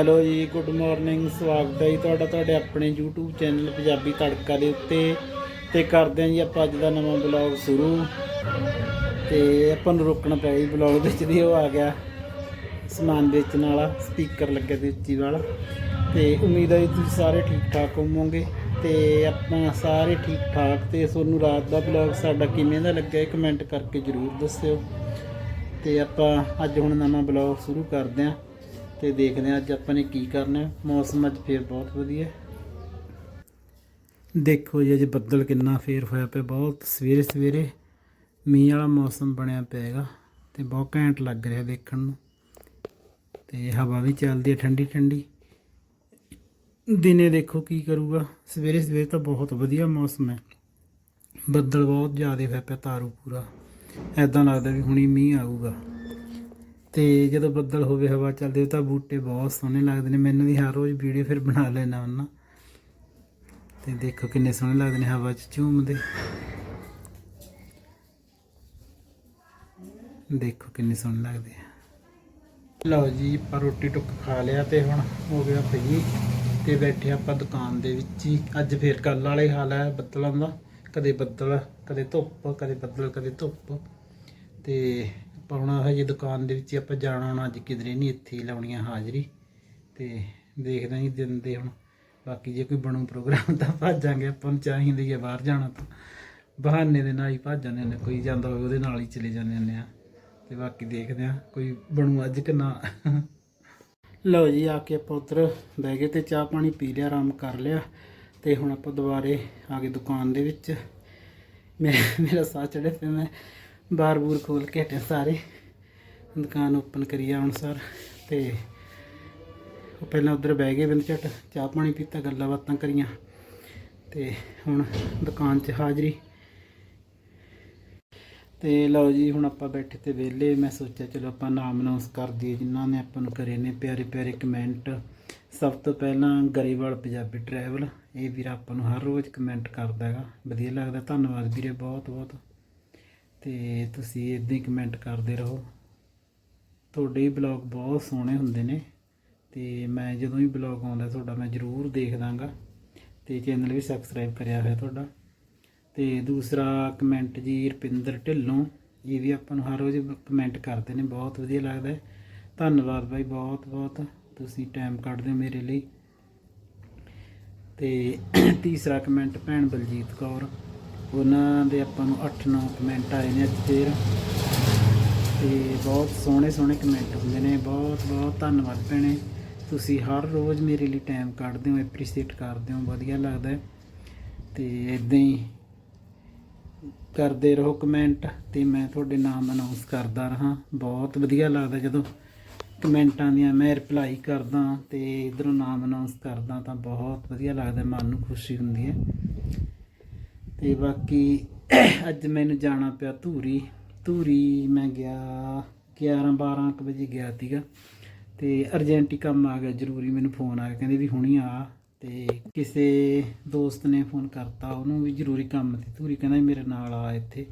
Hello ਜੀ good morning ਸਵਾਗਤ ਹੈ ਜੀ ਤੁਹਾਡਾ, ਤੁਹਾਡੇ ਆਪਣੇ YouTube ਚੈਨਲ ਪੰਜਾਬੀ ਤੜਕਾ ਦੇ ਉੱਤੇ। ਤੇ ਕਰਦੇ ਹਾਂ ਜੀ ਆਪਾਂ ਅੱਜ ਦਾ ਨਵਾਂ ਬਲੌਗ ਸ਼ੁਰੂ। ਤੇ ਆਪਾਂ ਨੂੰ ਰੋਕਣਾ ਪਿਆ ਜੀ ਬਲੌਗ ਵਿੱਚ ਦੀ ਉਹ ਆ ਗਿਆ ਸਮਾਨ ਵੇਚਣ ਵਾਲਾ ਸਪੀਕਰ ਲੱਗਿਆ ਤੇ ਉੱਚੀ ਵਾਲਾ। ਤੇ ਉਮੀਦ ਹੈ ਜੀ ਤੁਸੀਂ ਸਾਰੇ ਠੀਕ ਠਾਕ ਹੋਵੋਗੇ। ਤੇ ਆਪਾਂ ਸਾਰੇ ਠੀਕ ਠਾਕ ਤੇ ਤੁਹਾਨੂੰ ਰਾਤ ਦਾ ਬਲੌਗ ਸਾਡਾ ਕਿਵੇਂ ਦਾ ਲੱਗਿਆ ਕਮੈਂਟ ਕਰਕੇ ਜਰੂਰ ਦੱਸਿਓ। ਤੇ ਆਪਾਂ ਅੱਜ ਹੁਣ ਨਵਾਂ ਬਲੌਗ ਸ਼ੁਰੂ ਕਰਦੇ ਹਾਂ। ਤੇ ਦੇਖਦੇ ਹਾਂ ਅੱਜ ਆਪਾਂ ਨੇ ਕੀ ਕਰਨਾ ਮੌਸਮ ਅੱਜ ਫੇਰ ਬਹੁਤ ਵਧੀਆ ਦੇਖੋ ਜੀ, ਅੱਜ ਬੱਦਲ ਕਿੰਨਾ ਫੇਰ ਹੋਇਆ ਪਿਆ, ਬਹੁਤ ਸਵੇਰੇ ਸਵੇਰੇ ਮੀਂਹ ਵਾਲਾ ਮੌਸਮ ਬਣਿਆ ਪਿਆਗਾ ਤੇ ਬਹੁਤ ਘੈਂਟ ਲੱਗ ਰਿਹਾ ਦੇਖਣ ਨੂੰ ਤੇ ਹਵਾ ਵੀ ਚੱਲਦੀ ਹੈ ਠੰਡੀ ਠੰਡੀ। ਦਿਨੇ ਦੇਖੋ ਕੀ ਕਰੂਗਾ, ਸਵੇਰੇ ਸਵੇਰੇ ਤਾਂ ਬਹੁਤ ਵਧੀਆ ਮੌਸਮ ਹੈ। ਬੱਦਲ ਬਹੁਤ ਜ਼ਿਆਦਾ ਹੋਇਆ ਪਿਆ, ਤਾਰੂ ਪੂਰਾ। ਐਦਾਂ ਲੱਗਦਾ ਵੀ ਹੁਣੀ ਮੀਂਹ ਆਊਗਾ। ਤੇ ਜਦੋਂ ਬੱਦਲ ਹੋਵੇ, ਹਵਾ ਚੱਲਦੀ ਹੋਵੇ, ਤਾਂ ਬੂਟੇ ਬਹੁਤ ਸੋਹਣੇ ਲੱਗਦੇ ਨੇ। ਮੈਨੂੰ ਵੀ ਹਰ ਰੋਜ਼ ਵੀਡੀਓ ਫਿਰ ਬਣਾ ਲੈਣਾ ਉਹਨਾਂ ਤੇ ਦੇਖੋ ਕਿੰਨੇ ਸੋਹਣੇ ਲੱਗਦੇ ਨੇ ਹਵਾ 'ਚ ਝੂਮਦੇ। ਦੇਖੋ ਕਿੰਨੇ ਸੋਹਣੇ ਲੱਗਦੇ ਆ। ਲਓ ਜੀ, ਆਪਾਂ ਰੋਟੀ ਟੁੱਕ ਖਾ ਲਿਆ ਤੇ ਹੁਣ ਹੋ ਗਿਆ ਫ੍ਰੀ ਤੇ ਬੈਠੇ ਆਪਾਂ ਦੁਕਾਨ ਦੇ ਵਿੱਚ ਹੀ। ਅੱਜ ਫੇਰ ਕੱਲ ਵਾਲੇ ਹਾਲ ਹੈ ਬੱਦਲਾਂ ਦਾ। ਕਦੇ ਬੱਦਲ, ਕਦੇ ਧੁੱਪ, ਕਦੇ ਬੱਦਲ, ਕਦੇ ਧੁੱਪ। ਤੇ ਪਾਉਣਾ ਹੁਣ ਹਜੇ ਦੁਕਾਨ ਦੇ ਵਿੱਚ ਆਪਾਂ ਜਾਣਾ ਹੁਣ, ਅੱਜ ਕਿਧਰੇ ਨਹੀਂ, ਇੱਥੇ ਹੀ ਲਾਉਣੀ ਆ ਹਾਜ਼ਰੀ। ਤੇ ਦੇਖਦੇ ਹਾਂ ਜੀ ਦਿਨ ਦੇ ਹੁਣ। ਬਾਕੀ ਜੇ ਕੋਈ ਬਣੂ ਪ੍ਰੋਗਰਾਮ ਤਾਂ ਭੱਜਾਂਗੇ ਆਪਾਂ ਨੂੰ ਚਾਹੀਦਾ ਹੀ ਹੈ ਬਾਹਰ ਜਾਣਾ ਤਾਂ। ਬਹਾਨੇ ਦੇ ਨਾਲ ਹੀ ਭੱਜ ਜਾਂਦੇ ਨੇ ਕੋਈ ਜਾਂਦਾ ਹੋਵੇ ਉਹਦੇ ਨਾਲ ਹੀ ਚਲੇ ਜਾਂਦੇ ਹੁੰਦੇ ਆ। ਤੇ ਬਾਕੀ ਦੇਖਦੇ ਆ ਕੋਈ ਬਣੂ ਅੱਜ ਕਿ ਨਾ। ਲਓ ਜੀ, ਆ ਕੇ ਆਪਾਂ ਉੱਧਰ ਬਹਿ ਗਏ ਤੇ ਚਾਹ ਪਾਣੀ ਪੀ ਲਿਆ, ਆਰਾਮ ਕਰ ਲਿਆ। ਤੇ ਹੁਣ ਆਪਾਂ ਦੁਬਾਰੇ ਆ ਗਏ ਦੁਕਾਨ ਦੇ ਵਿੱਚ। ਮੈਂ, ਮੇਰਾ ਸਾਹ ਚੜੇ ਪਿਆ, ਮੈਂ ਬਾਰ ਬੂਰ ਖੋਲ ਕੇ ਹਟੇ ਸਾਰੇ। ਦੁਕਾਨ ਓਪਨ ਕਰੀ ਆ ਹੁਣ ਸਰ ਤੇ ਉਹ ਪਹਿਲਾਂ ਉੱਧਰ ਬਹਿ ਗਏ ਬਿੰਦ ਝਟ, ਚਾਹ ਪਾਣੀ ਪੀਤਾ, ਗੱਲਾਂ ਬਾਤਾਂ ਕਰੀਆਂ ਤੇ ਹੁਣ ਦੁਕਾਨ 'ਚ ਹਾਜ਼ਰੀ। ਤੇ ਲਓ ਜੀ, ਹੁਣ ਆਪਾਂ ਬੈਠੇ ਤੇ ਵਿਹਲੇ। ਮੈਂ ਸੋਚਿਆ ਚਲੋ ਆਪਾਂ ਨਾਮ ਅਨਾਉਂਸ ਕਰ ਦਈਏ ਜਿਨ੍ਹਾਂ ਨੇ ਆਪਾਂ ਨੂੰ ਕਰੇ ਨੇ ਪਿਆਰੇ ਪਿਆਰੇ ਕਮੈਂਟ। ਸਭ ਤੋਂ ਪਹਿਲਾਂ ਗਰੇਵਾਲ ਪੰਜਾਬੀ ਟਰੈਵਲ ਇਹ ਵੀਰ ਆਪਾਂ ਨੂੰ ਹਰ ਰੋਜ਼ ਕਮੈਂਟ ਕਰਦਾ ਹੈਗਾ। ਵਧੀਆ ਲੱਗਦਾ। ਧੰਨਵਾਦ ਵੀਰੇ ਬਹੁਤ ਬਹੁਤ ਤੇ ਤੁਸੀਂ ਇਦਾਂ ਹੀ ਕਮੈਂਟ ਕਰਦੇ ਰਹੋ। ਤੁਹਾਡੇ ਹੀ ਬਲੌਗ ਬਹੁਤ ਸੋਹਣੇ ਹੁੰਦੇ ਨੇ ਤੇ ਮੈਂ ਜਦੋਂ ਵੀ ਬਲੌਗ ਆਉਂਦਾ ਤੁਹਾਡਾ ਮੈਂ ਜ਼ਰੂਰ ਦੇਖ ਦਾਂਗਾ ਤੇ ਚੈਨਲ ਵੀ ਸਬਸਕ੍ਰਾਈਬ ਕਰਿਆ ਹੋਇਆ ਤੁਹਾਡਾ। ਤੇ ਦੂਸਰਾ ਕਮੈਂਟ ਜੀ ਰਪਿੰਦਰ ਢਿੱਲੋਂ, ਇਹ ਵੀ ਆਪਾਂ ਨੂੰ ਹਰ ਰੋਜ਼ ਕਮੈਂਟ ਕਰਦੇ ਨੇ, ਬਹੁਤ ਵਧੀਆ ਲੱਗਦਾ ਹੈ। ਧੰਨਵਾਦ ਬਾਈ, ਬਹੁਤ ਬਹੁਤ। ਤੁਸੀਂ ਟਾਈਮ ਕੱਢਦੇ ਹੋ ਮੇਰੇ ਲਈ। ਤੇ ਤੀਸਰਾ ਕਮੈਂਟ ਭੈਣ ਬਲਜੀਤ ਕੌਰ। ਉਹਨਾਂ ਦੇ ਆਪਾਂ ਨੂੰ 8-9 ਕਮੈਂਟ ਆਏ ਨੇ ਅੱਜ ਫੇਰ। ਤੇ ਬਹੁਤ ਸੋਹਣੇ ਸੋਹਣੇ ਕਮੈਂਟ ਹੁੰਦੇ ਨੇ। ਬਹੁਤ ਬਹੁਤ ਧੰਨਵਾਦ ਭੈਣੇ। ਤੁਸੀਂ ਹਰ ਰੋਜ਼ ਮੇਰੇ ਲਈ ਟਾਈਮ ਕੱਢਦੇ ਹੋ ਐਪਰੀਸ਼ੀਏਟ ਕਰਦੇ ਹੋ। ਵਧੀਆ ਲੱਗਦਾ ਹੈ। ਤੇ ਇਦਾਂ ਹੀ ਕਰਦੇ ਰਹੋ ਕਮੈਂਟ ਤੇ ਮੈਂ ਤੁਹਾਡੇ ਨਾਮ ਅਨਾਉਂਸ ਕਰਦਾ ਰਹਾ। ਬਹੁਤ ਵਧੀਆ ਲੱਗਦਾ ਜਦੋਂ ਕਮੈਂਟਾਂ ਦੀਆਂ ਮੈਂ ਰਿਪਲਾਈ ਕਰਦਾ ਤੇ ਇਧਰੋਂ ਨਾਮ ਅਨਾਉਂਸ ਕਰਦਾ ਤਾਂ ਬਹੁਤ ਵਧੀਆ ਲੱਗਦਾ। ਮਨ ਨੂੰ ਖੁਸ਼ੀ ਹੁੰਦੀ ਹੈ। ਤੇ ਬਾਕੀ ਅੱਜ ਮੈਨੂੰ ਜਾਣਾ ਪਿਆ ਧੂਰੀ। ਧੂਰੀ ਮੈਂ ਗਿਆ 11 12 ਕੁ ਵਜੇ ਗਿਆ ਸੀਗਾ ਤੇ ਅਰਜੈਂਟੀ ਕੰਮ ਆ ਗਿਆ ਜ਼ਰੂਰੀ, ਮੈਨੂੰ ਫੋਨ ਆ ਗਿਆ ਕਹਿੰਦੇ ਵੀ ਹੁਣੀ ਆ। ਤੇ ਕਿਸੇ ਦੋਸਤ ਨੇ ਫੋਨ ਕਰਤਾ, ਉਹਨੂੰ ਵੀ ਜ਼ਰੂਰੀ ਕੰਮ ਸੀ ਧੂਰੀ, ਕਹਿੰਦਾ ਮੇਰੇ ਨਾਲ ਆ ਇੱਥੇ।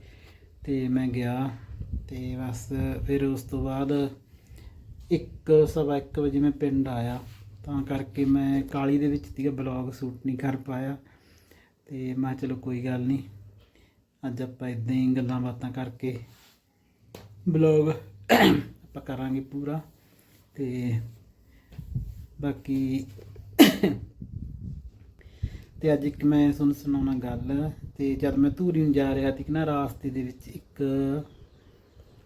ਤੇ ਮੈਂ ਗਿਆ ਤੇ ਬਸ ਫਿਰ ਉਸ ਤੋਂ ਬਾਅਦ ਇੱਕ ਸਵਾ ਇੱਕ ਵਜੇ ਮੈਂ ਪਿੰਡ ਆਇਆ। ਤਾਂ ਕਰਕੇ ਮੈਂ ਕਾਲੀ ਦੇ ਵਿੱਚ ਸੀਗਾ, ਬਲੌਗ ਸ਼ੂਟ ਨਹੀਂ ਕਰ ਪਾਇਆ। ਤੇ ਮੈਂ ਕਿਹਾ ਚਲੋ ਕੋਈ ਗੱਲ ਨਹੀਂ ਅੱਜ ਆਪਾਂ ਇਦਾਂ ਹੀ ਗੱਲਾਂ ਬਾਤਾਂ ਕਰਕੇ ਬਲੌਗ ਆਪਾਂ ਕਰਾਂਗੇ ਪੂਰਾ ਤੇ ਬਾਕੀ ਤੇ ਅੱਜ ਇੱਕ ਮੈਂ ਤੁਹਾਨੂੰ ਸੁਣਾਉਣਾ ਗੱਲ ਤੇ ਜਦ ਮੈਂ ਧੂਰੀ ਨੂੰ ਜਾ ਰਿਹਾ ਸੀ ਕਿ ਨਾ ਰਾਸਤੇ ਦੇ ਵਿੱਚ ਇੱਕ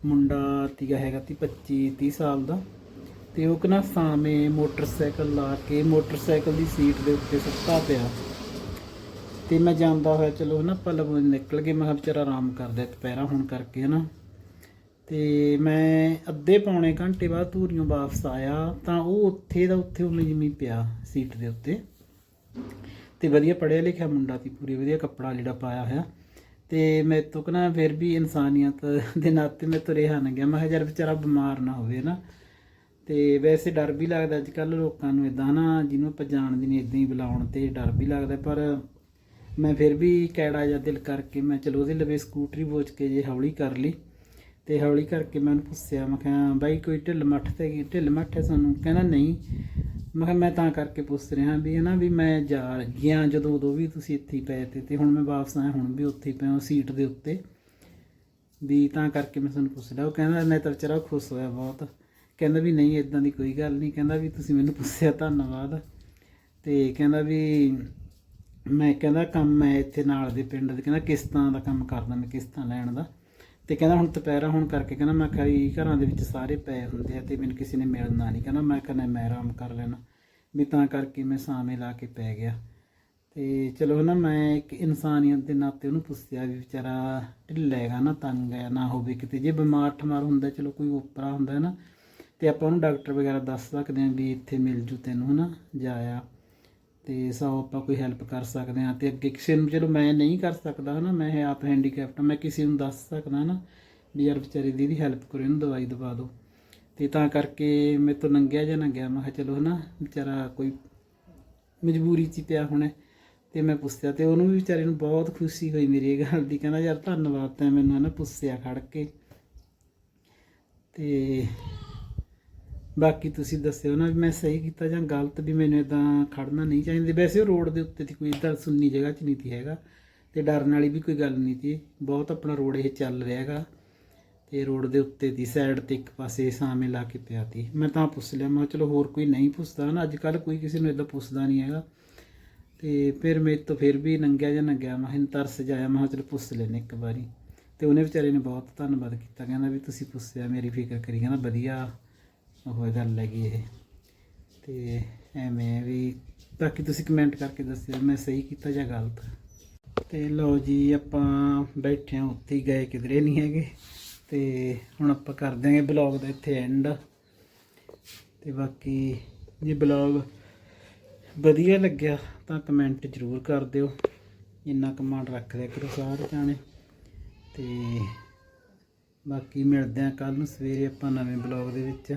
ਮੁੰਡਾ ਤੀਗਾ ਹੈਗਾ ਤੀ 25 30 ਸਾਲ ਦਾ ਤੇ ਉਹ ਕਿ ਨਾ ਸਾਵੇਂ ਮੋਟਰਸਾਈਕਲ ਲਾ ਕੇ ਮੋਟਰਸਾਈਕਲ ਦੀ ਸੀਟ ਦੇ ਉੱਤੇ ਸੁੱਤਾ ਪਿਆ। ਤੇ ਮੈਂ ਜਾਂਦਾ ਹੋਇਆ, ਚਲੋ ਨਾ ਪਲਬ ਨਿਕਲ ਗਏ, ਮੈਂ ਕਿਹਾ ਵਿਚਾਰਾ ਆਰਾਮ ਕਰਦਾ ਦੁਪਹਿਰਾ ਹੋਣ ਕਰਕੇ ਹਨਾ। ਤੇ ਮੈਂ ਅੱਧੇ ਪੌਣੇ ਘੰਟੇ ਬਾਅਦ ਧੂਰੀਓਂ ਵਾਪਸ ਆਇਆ, ਤਾਂ ਉਹ ਉੱਥੇ ਦਾ ਉੱਥੇ ਉਵੇਂ ਜਿਵੇਂ ਪਿਆ ਸੀਟ ਦੇ ਉੱਤੇ। ਤੇ ਵਧੀਆ ਪੜ੍ਹਿਆ ਲਿਖਿਆ ਮੁੰਡਾ ਸੀ, ਪੂਰੀ ਵਧੀਆ ਕੱਪੜਾ ਜਿਹੜਾ ਪਾਇਆ ਹੋਇਆ। ਤੇ ਮੈਂ ਤੋਂ ਕਹਣਾ ਫਿਰ ਵੀ ਇਨਸਾਨੀਅਤ ਦੇ ਨਾਤੇ ਮੈਂ ਤੁਰੇ ਹਨ ਗਿਆ। ਮੈਂ ਕਿਹਾ ਯਾਰ ਵਿਚਾਰਾ ਬਿਮਾਰ ਨਾ ਹੋਵੇ ਨਾ ਤੇ ਵੈਸੇ ਡਰ ਵੀ ਲੱਗਦਾ ਅੱਜ ਕੱਲ ਲੋਕਾਂ ਨੂੰ ਇਦਾਂ ਨਾ ਜਿਹਨੂੰ ਆਪਾਂ ਜਾਣਦੇ ਨਹੀਂ ਇਦਾਂ ਹੀ ਬੁਲਾਉਣ ਤੇ ਡਰ ਵੀ ਲੱਗਦਾ। ਪਰ ਮੈਂ ਫਿਰ ਵੀ ਕੈੜਾ ਜਿਹਾ ਦਿਲ ਕਰਕੇ ਮੈਂ ਚਲੋ ਉਹਦੇ ਲਵੇ ਸਕੂਟਰੀ ਬੋਚ ਕੇ ਜੇ ਹੌਲੀ ਕਰ ਲਈ ਤੇ ਹੌਲੀ ਕਰਕੇ ਮੈਂ ਉਹਨੂੰ ਪੁੱਛਿਆ, ਮੈਂ ਕਿਹਾ, ਬਾਈ, ਕੋਈ ਢਿੱਲ ਮੱਠ ਤੇ ਗਈ ਢਿੱਲ ਮੱਠ ਹੈ ਸਾਨੂੰ ਕਹਿੰਦਾ, ਨਹੀਂ। ਮੈਂ ਕਿਹਾ, ਮੈਂ ਤਾਂ ਕਰਕੇ ਪੁੱਛ ਰਿਹਾ ਵੀ ਹੈ ਨਾ ਵੀ ਮੈਂ ਜਾ ਗਿਆ ਜਦੋਂ ਉਦੋਂ ਵੀ ਤੁਸੀਂ ਇੱਥੇ ਹੀ ਪਏ ਤੇ ਤੇ ਹੁਣ ਮੈਂ ਵਾਪਸ ਆਇਆ, ਹੁਣ ਵੀ ਉੱਥੇ ਪਿਆ ਹਾਂ ਸੀਟ ਦੇ ਉੱਤੇ। ਵੀ ਤਾਂ ਕਰਕੇ ਮੈਂ ਤੁਹਾਨੂੰ ਪੁੱਛ ਲਿਆ। ਉਹ ਕਹਿੰਦਾ, ਮੈਂ ਤਾਂ ਵਿਚਾਰਾ ਖੁਸ਼ ਹੋਇਆ ਬਹੁਤ। ਕਹਿੰਦਾ ਵੀ, ਨਹੀਂ ਇਦਾਂ ਦੀ ਕੋਈ ਗੱਲ ਨਹੀਂ। ਕਹਿੰਦਾ ਵੀ, ਤੁਸੀਂ ਮੈਨੂੰ ਪੁੱਛਿਆ, ਧੰਨਵਾਦ। ਤੇ ਕਹਿੰਦਾ ਵੀ ਮੈਂ ਕਹਿੰਦਾ ਕੰਮ ਮੈਂ ਇੱਥੇ ਨਾਲ ਦੇ ਪਿੰਡ ਦੇ ਕਹਿੰਦਾ ਕਿਸ਼ਤਾਂ ਦਾ ਕੰਮ ਕਰਦਾ ਮੈਂ ਕਿਸ਼ਤਾਂ ਲੈਣ ਦਾ। ਤੇ ਕਹਿੰਦਾ ਹੁਣ ਦੁਪਹਿਰਾ ਹੁਣ ਕਰਕੇ ਕਹਿੰਦਾ ਮੈਂ ਕਈ ਘਰਾਂ ਦੇ ਵਿੱਚ ਸਾਰੇ ਪਏ ਹੁੰਦੇ ਆ ਤੇ ਮੈਨੂੰ ਕਿਸੇ ਨੇ ਮਿਲਣਾ ਨਹੀਂ। ਕਹਿੰਦਾ ਮੈਂ ਕਹਿੰਦਾ ਮੈਂ ਆਰਾਮ ਕਰ ਲੈਣਾ। ਵੀ ਤਾਂ ਕਰਕੇ ਮੈਂ ਸਾਵੇਂ ਲਾ ਕੇ ਪੈ ਗਿਆ। ਤੇ ਚਲੋ ਨਾ ਮੈਂ ਇੱਕ ਇਨਸਾਨੀਅਤ ਦੇ ਨਾਤੇ ਉਹਨੂੰ ਪੁੱਛਿਆ ਵੀ ਵਿਚਾਰਾ ਢਿੱਲਾ ਹੈਗਾ ਨਾ, ਤੰਗ ਹੈ, ਨਾ ਹੋਵੇ ਕਿਤੇ। ਜੇ ਬਿਮਾਰ ਠਮਾਰ ਹੁੰਦਾ, ਚਲੋ ਕੋਈ ਉਪਰਾ ਹੁੰਦਾ ਹੈ ਨਾ। ਤੇ ਆਪਾਂ ਉਹਨੂੰ ਡਾਕਟਰ ਵਗੈਰਾ ਦੱਸ ਸਕਦੇ ਹਾਂ ਵੀ ਇੱਥੇ ਮਿਲ ਜੂ ਤੈਨੂੰ ਹਨਾ ਜਾਇਆ। ਤੇ ਸੋ ਆਪਾਂ ਕੋਈ ਹੈਲਪ ਕਰ ਸਕਦੇ ਹਾਂ ਤੇ ਅੱਗੇ ਕਿਸੇ ਨੂੰ ਚਲੋ ਮੈਂ ਨਹੀਂ ਕਰ ਸਕਦਾ ਹਨਾ, ਮੈਂ ਆਪ ਹੈਂਡੀਕੈਪਟ ਮੈਂ ਕਿਸੇ ਨੂੰ ਦੱਸ ਸਕਦਾ ਨਾ ਵੀ ਯਾਰ ਵਿਚਾਰੇ ਦੀ ਇਹਦੀ ਹੈਲਪ ਕਰੋ, ਇਹਨੂੰ ਦਵਾਈ ਦਵਾ ਦਿਓ। ਤੇ ਤਾਂ ਕਰਕੇ ਮੇਰੇ ਤੋਂ ਨੰਗਿਆ ਜਾਂ ਨੰਗਿਆ, ਮੈਂ ਕਿਹਾ ਚਲੋ ਹਨਾ, ਵਿਚਾਰਾ ਕੋਈ ਮਜਬੂਰੀ 'ਚ ਪਿਆ ਹੋਣਾ ਤੇ ਮੈਂ ਪੁੱਛਿਆ ਤੇ ਉਹਨੂੰ ਵੀ ਵਿਚਾਰੇ ਨੂੰ ਬਹੁਤ ਖੁਸ਼ੀ ਹੋਈ ਮੇਰੀ ਇਹ ਗੱਲ ਦੀ, ਕਹਿੰਦਾ ਯਾਰ ਧੰਨਵਾਦ ਤੈਂ ਮੈਨੂੰ ਹਨਾ ਪੁੱਛਿਆ ਖੜ ਕੇ। ਤੇ ਬਾਕੀ ਤੁਸੀਂ ਦੱਸਿਓ ਨਾ ਵੀ ਮੈਂ ਸਹੀ ਕੀਤਾ ਜਾਂ ਗਲਤ ਵੀ ਮੈਨੂੰ ਇਦਾਂ ਖੜਨਾ ਨਹੀਂ ਚਾਹੀਦਾ। ਵੈਸੇ ਉਹ ਰੋਡ ਦੇ ਉੱਤੇ ਸੀ ਕੋਈ ਇਦਾਂ ਸੁੰਨੀ ਜਗ੍ਹਾ 'ਚ ਨਹੀਂ ਸੀ ਹੈਗਾ ਤੇ ਡਰਨ ਵਾਲੀ ਵੀ ਕੋਈ ਗੱਲ ਨਹੀਂ ਸੀ। ਬਹੁਤ ਆਪਣਾ ਰੋਡ ਇਹ ਚੱਲ ਰਿਹਾ ਹੈਗਾ ਤੇ ਰੋਡ ਦੇ ਉੱਤੇ ਦੀ ਸਾਈਡ ਤੇ ਇੱਕ ਪਾਸੇ ਸਾਵੇਂ ਲਾ ਕੇ ਪਿਆ ਤੀ ਮੈਂ ਤਾਂ ਪੁੱਛ ਲਿਆ, ਮੈਂ ਕਿਹਾ ਚਲੋ ਹੋਰ ਕੋਈ ਨਹੀਂ ਪੁੱਛਦਾ ਨਾ, ਅੱਜ ਕੱਲ ਕੋਈ ਕਿਸੇ ਨੂੰ ਇਦਾਂ ਪੁੱਛਦਾ ਨਹੀਂ ਹੈਗਾ। ਤੇ ਫਿਰ ਮੇਰੇ ਤੋਂ ਫਿਰ ਵੀ ਨੰਗਿਆ ਜਾਂ ਨੰਗਿਆ, ਮੈਂ ਕਿਹਾ ਤਰਸ ਜਾਇਆ ਮੈਂ ਕਿਹਾ ਚਲੋ ਪੁੱਛ ਲੈਨੇ ਇੱਕ ਵਾਰੀ। ਤੇ ਉਹਨੇ ਵਿਚਾਰੇ ਨੇ ਬਹੁਤ ਧੰਨਵਾਦ ਕੀਤਾ, ਕਹਿੰਦਾ ਵੀ ਤੁਸੀਂ ਪੁੱਛਿਆ, ਮੇਰੀ ਫਿਕਰ ਕਰੀ, ਕਹਿੰਦਾ ਵਧੀਆ। ਉਹ ਗੱਲ ਹੈਗੀ ਇਹ। ਤੇ ਐਵੇਂ ਵੀ, ਬਾਕੀ ਤੁਸੀਂ ਕਮੈਂਟ ਕਰਕੇ ਦੱਸਿਓ, ਮੈਂ ਸਹੀ ਕੀਤਾ ਜਾਂ ਗਲਤ? ਤੇ ਲਓ ਜੀ, ਆਪਾਂ ਬੈਠੇ ਹਾਂ, ਉੱਥੇ ਹੀ ਗਏ, ਕਿਧਰੇ ਨਹੀਂ ਹੈਗੇ। ਤੇ ਹੁਣ ਆਪਾਂ ਕਰ ਦਿਆਂਗੇ ਬਲੌਗ ਦਾ ਇੱਥੇ ਐਂਡ ਤੇ ਬਾਕੀ ਜੇ ਬਲੌਗ ਵਧੀਆ ਲੱਗਿਆ, ਤਾਂ ਕਮੈਂਟ ਜ਼ਰੂਰ ਕਰ ਦਿਓ। ਇੰਨਾ ਕਮਾਂਡ ਰੱਖ ਦਿਆ ਕਰੋ ਸਾਰੇ ਜਾਣੇ। ਤੇ ਬਾਕੀ ਮਿਲਦੇ ਆ ਕੱਲ ਨੂੰ ਸਵੇਰੇ ਆਪਾਂ ਨਵੇਂ ਬਲੌਗ ਦੇ ਵਿੱਚ।